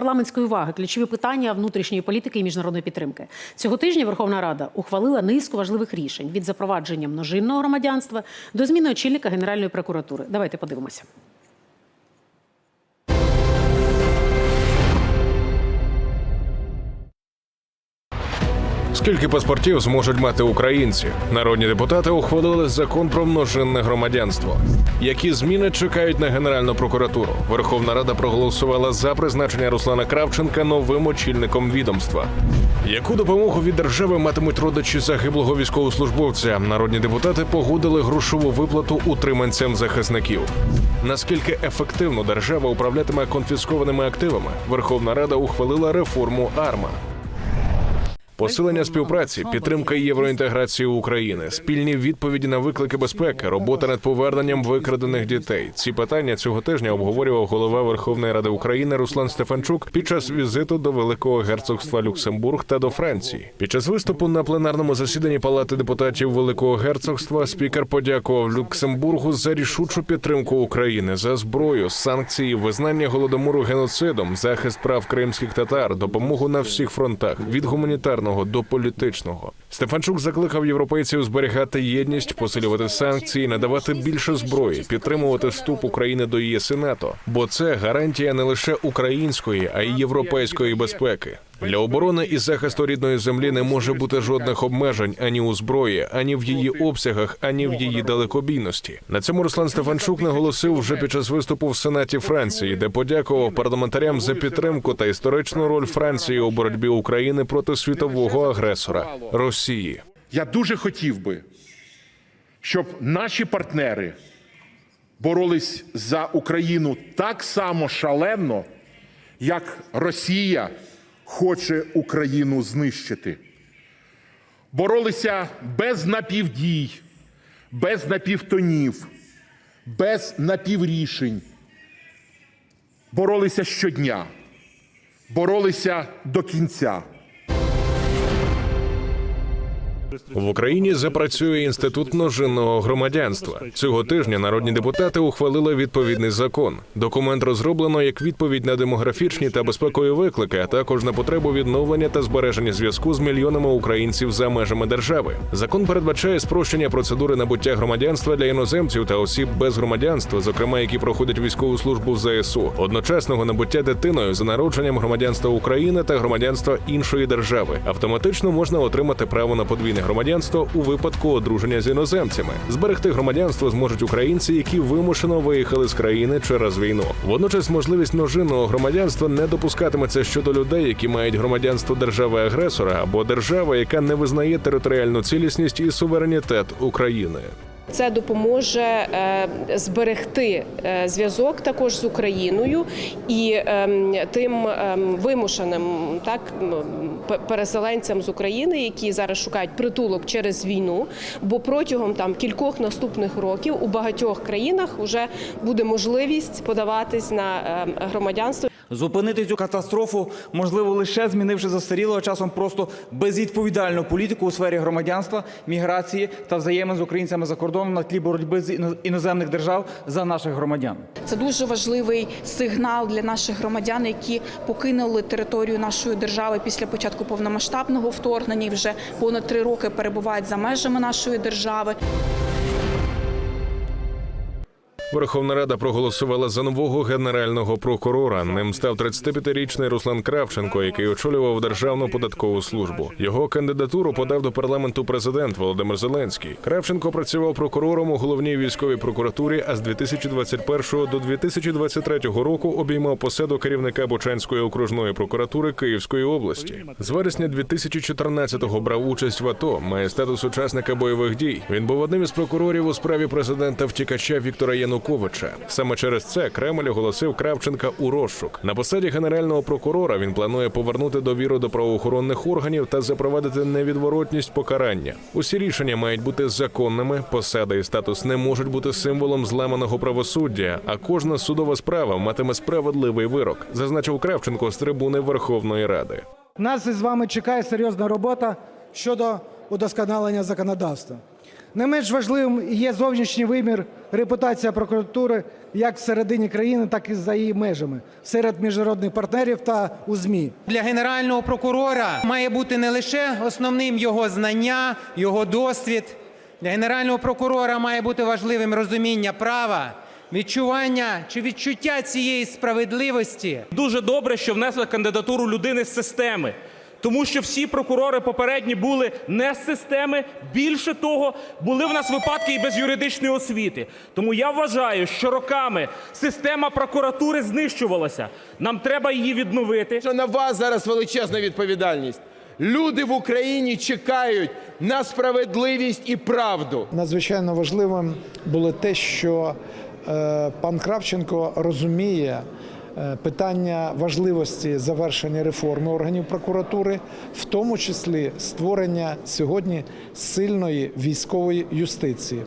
Парламентської уваги ключові питання внутрішньої політики і міжнародної підтримки цього тижня. Верховна Рада ухвалила низку важливих рішень від запровадження множинного громадянства до зміни очільника Генеральної прокуратури. Давайте подивимося. Скільки паспортів зможуть мати українці? Народні депутати ухвалили закон про множинне громадянство. Які зміни чекають на Генеральну прокуратуру? Верховна Рада проголосувала за призначення Руслана Кравченка новим очільником відомства. Яку допомогу від держави матимуть родичі загиблого військовослужбовця? Народні депутати погодили грошову виплату утриманцям захисників. Наскільки ефективно держава управлятиме конфіскованими активами? Верховна Рада ухвалила реформу АРМА. Посилення співпраці, підтримка євроінтеграції України, спільні відповіді на виклики безпеки, робота над поверненням викрадених дітей. Ці питання цього тижня обговорював голова Верховної Ради України Руслан Стефанчук під час візиту до Великого герцогства Люксембург та до Франції. Під час виступу на пленарному засіданні Палати депутатів Великого герцогства спікер подякував Люксембургу за рішучу підтримку України за зброю, санкції, визнання голодомору геноцидом, захист прав кримських татар, допомогу на всіх фронтах від гуманітарного до політичного. Стефанчук закликав європейців зберігати єдність, посилювати санкції, надавати більше зброї, підтримувати вступ України до ЄС і НАТО, бо це гарантія не лише української, а й європейської безпеки. Для оборони і захисту рідної землі не може бути жодних обмежень ані у зброї, ані в її обсягах, ані в її далекобійності. На цьому Руслан Стефанчук наголосив вже під час виступу в Сенаті Франції, де подякував парламентарям за підтримку та історичну роль Франції у боротьбі України проти світового агресора Росії. Я дуже хотів би, щоб наші партнери боролись за Україну так само шалено, як Росія хоче Україну знищити. Боролися без напівдій, без напівтонів, без напіврішень. Боролися щодня, боролися до кінця. В Україні запрацює інститут множинного громадянства. Цього тижня народні депутати ухвалили відповідний закон. Документ розроблено як відповідь на демографічні та безпекові виклики, а також на потребу відновлення та збереження зв'язку з мільйонами українців за межами держави. Закон передбачає спрощення процедури набуття громадянства для іноземців та осіб без громадянства, зокрема які проходять військову службу в ЗСУ, одночасного набуття дитиною за народженням громадянства України та громадянства іншої держави. Автоматично можна отримати право на подвійне громадянство у випадку одруження з іноземцями. Зберегти громадянство зможуть українці, які вимушено виїхали з країни через війну. Водночас можливість множинного громадянства не допускатиметься щодо людей, які мають громадянство держави-агресора або держави, яка не визнає територіальну цілісність і суверенітет України. Це допоможе е, зберегти е, зв'язок також з Україною і ем, тим ем, вимушеним так переселенцям з України, які зараз шукають притулок через війну. Бо протягом там кількох наступних років у багатьох країнах вже буде можливість подаватись на ем, громадянство. Зупинити цю катастрофу можливо лише змінивши застарілу, а часом просто безвідповідальну політику у сфері громадянства, міграції та взаємин з українцями за кордоном на тлі боротьби з іно- іноземних держав за наших громадян. Це дуже важливий сигнал для наших громадян, які покинули територію нашої держави після початку повномасштабного вторгнення і вже понад три роки перебувають за межами нашої держави. Верховна Рада проголосувала за нового генерального прокурора. Ним став 35-річний Руслан Кравченко, який очолював Державну податкову службу. Його кандидатуру подав до парламенту президент Володимир Зеленський. Кравченко працював прокурором у головній військовій прокуратурі, а з 2021 до 2023 року обіймав посаду керівника Бучанської окружної прокуратури Київської області. З вересня 2014-го брав участь в АТО, має статус учасника бойових дій. Він був одним із прокурорів у справі президента втікача Віктора Януковича. Саме через це Кремль оголосив Кравченка у розшук. На посаді генерального прокурора він планує повернути довіру до правоохоронних органів та запровадити невідворотність покарання. Усі рішення мають бути законними. Посада і статус не можуть бути символом зламаного правосуддя, а кожна судова справа матиме справедливий вирок, зазначив Кравченко з трибуни Верховної Ради. Нас із вами чекає серйозна робота щодо удосконалення законодавства. Не менш важливим є зовнішній вимір, репутація прокуратури як всередині країни, так і за її межами серед міжнародних партнерів та у ЗМІ. Для генерального прокурора має бути не лише основним його знання, його досвід. Для генерального прокурора має бути важливим розуміння права, відчування чи відчуття цієї справедливості. Дуже добре, що внесли кандидатуру людини з системи. Тому що всі прокурори попередні були не з системи. Більше того, були в нас випадки і без юридичної освіти. Тому я вважаю, що роками система прокуратури знищувалася. Нам треба її відновити. що на вас зараз величезна відповідальність. Люди в Україні чекають на справедливість і правду. Надзвичайно важливим було те, що е, пан Кравченко розуміє питання важливості завершення реформи органів прокуратури, в тому числі створення сьогодні сильної військової юстиції.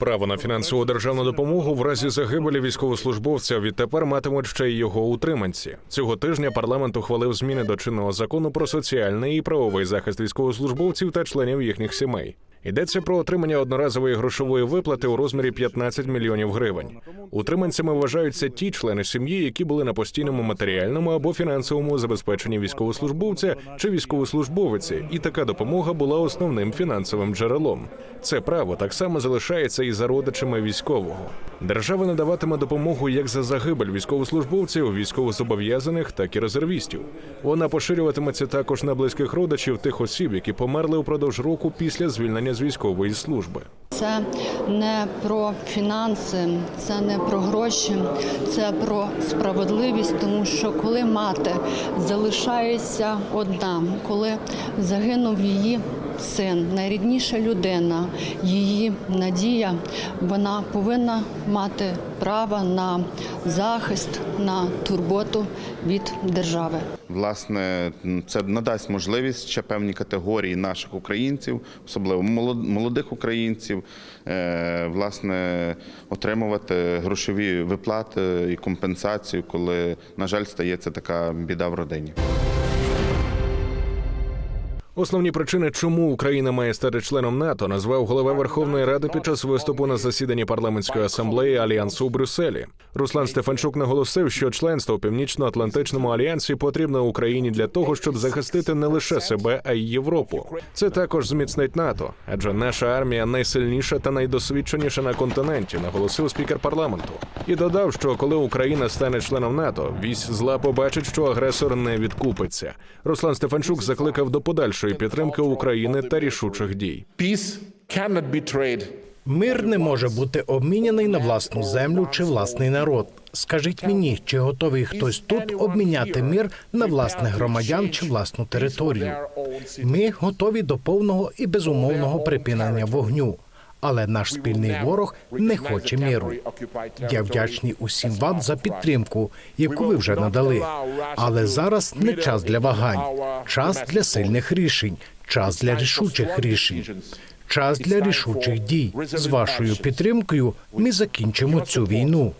Право на фінансову державну допомогу в разі загибелі військовослужбовця відтепер матимуть ще й його утриманці. Цього тижня парламент ухвалив зміни до чинного закону про соціальний і правовий захист військовослужбовців та членів їхніх сімей. Йдеться про отримання одноразової грошової виплати у розмірі 15 мільйонів гривень. Утриманцями вважаються ті члени сім'ї, які були на постійному матеріальному або фінансовому забезпеченні військовослужбовця чи військовослужбовиці, і така допомога була основним фінансовим джерелом. Це право так само залишається і за родичами військового. Держава надаватиме допомогу як за загибель військовослужбовців, військовозобов'язаних, так і резервістів. Вона поширюватиметься також на близьких родичів тих осіб, які померли упродовж року після звільнення з військової служби. Це не про фінанси, це не про гроші, це про справедливість, тому що коли мати залишається одна, коли загинув її син, найрідніша людина, її надія, вона повинна мати право на захист, на турботу від держави. Власне, це надасть можливість ще певній категорії наших українців, особливо молодих українців, е, власне, отримувати грошові виплати і компенсацію, коли, на жаль, стається така біда в родині. Основні причини, чому Україна має стати членом НАТО, назвав голова Верховної Ради під час виступу на засіданні парламентської асамблеї альянсу у Брюсселі. Руслан Стефанчук наголосив, що членство у північно-атлантичному альянсі потрібно Україні для того, щоб захистити не лише себе, а й Європу. Це також зміцнить НАТО, адже наша армія найсильніша та найдосвідченіша на континенті, наголосив спікер парламенту. І додав, що коли Україна стане членом НАТО, вісь зла побачить, що агресор не відкупиться. Руслан Стефанчук закликав до подальшої підтримки України та рішучих дій. Мир не може бути обміняний на власну землю чи власний народ. Скажіть мені, чи готовий хтось тут обміняти мир на власних громадян чи власну територію? Ми готові до повного і безумовного припинення вогню. Але наш спільний ворог не хоче миру. Я вдячний усім вам за підтримку, яку ви вже надали. Але зараз не час для вагань, час для сильних рішень, час для рішучих рішень. Час для рішучих дій. З вашою підтримкою ми закінчимо цю війну.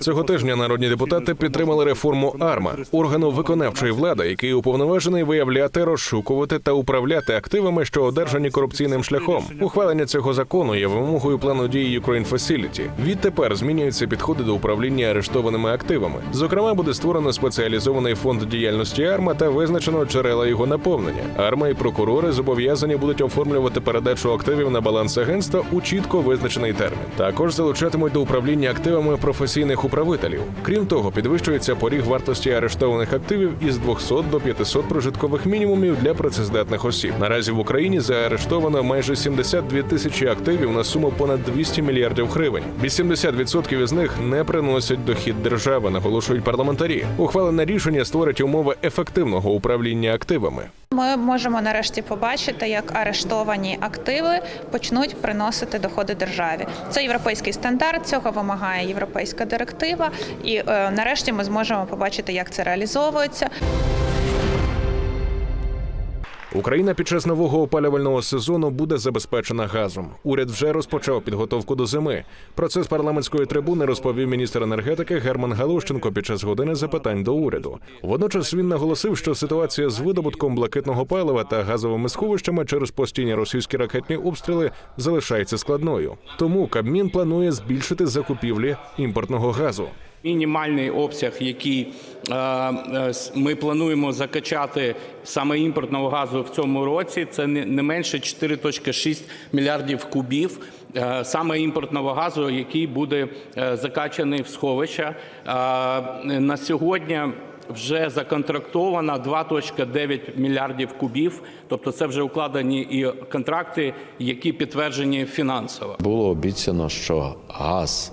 Цього тижня народні депутати підтримали реформу АРМА органу виконавчої влади, який уповноважений виявляти, розшукувати та управляти активами, що одержані корупційним шляхом. Ухвалення цього закону є вимогою плану дії Ukraine Facility. Відтепер змінюються підходи до управління арештованими активами. Зокрема, буде створено спеціалізований фонд діяльності АРМА та визначено джерела його наповнення. АРМА і прокурори зобов'язані будуть оформлювати передачу активів на баланс агентства у чітко визначений термін. Також залучатимуть до управління активами професійних управителів. Крім того, підвищується поріг вартості арештованих активів із 200 до 500 прожиткових мінімумів для працездатних осіб. Наразі в Україні заарештовано майже 72 тисячі активів на суму понад 200 мільярдів гривень. 80% із них не приносять дохід держави, наголошують парламентарі. Ухвалене рішення створить умови ефективного управління активами. Ми можемо нарешті побачити, як арештовані активи почнуть приносити доходи державі. Це європейський стандарт, цього вимагає європейська директива, і е, нарешті ми зможемо побачити, як це реалізовується. Україна під час нового опалювального сезону буде забезпечена газом. Уряд вже розпочав підготовку до зими. Про це з парламентської трибуни розповів міністр енергетики Герман Галущенко під час години запитань до уряду. Водночас він наголосив, що ситуація з видобутком блакитного палива та газовими сховищами через постійні російські ракетні обстріли залишається складною. Тому Кабмін планує збільшити закупівлі імпортного газу. Мінімальний обсяг, який е, е, ми плануємо закачати саме імпортного газу в цьому році, це не менше 4,6 мільярдів кубів. е, Саме імпортного газу, який буде закачаний в сховища. На сьогодні вже законтрактовано 2,9 мільярдів кубів. Тобто, це вже укладені і контракти, які підтверджені фінансово. Було обіцяно, що газ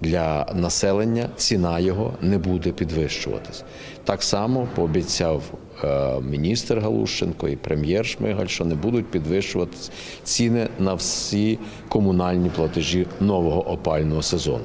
для населення ціна його не буде підвищуватись. Так само пообіцяв е, міністр Галущенко і прем'єр Шмигаль, що не будуть підвищуватись ціни на всі комунальні платежі нового опального сезону.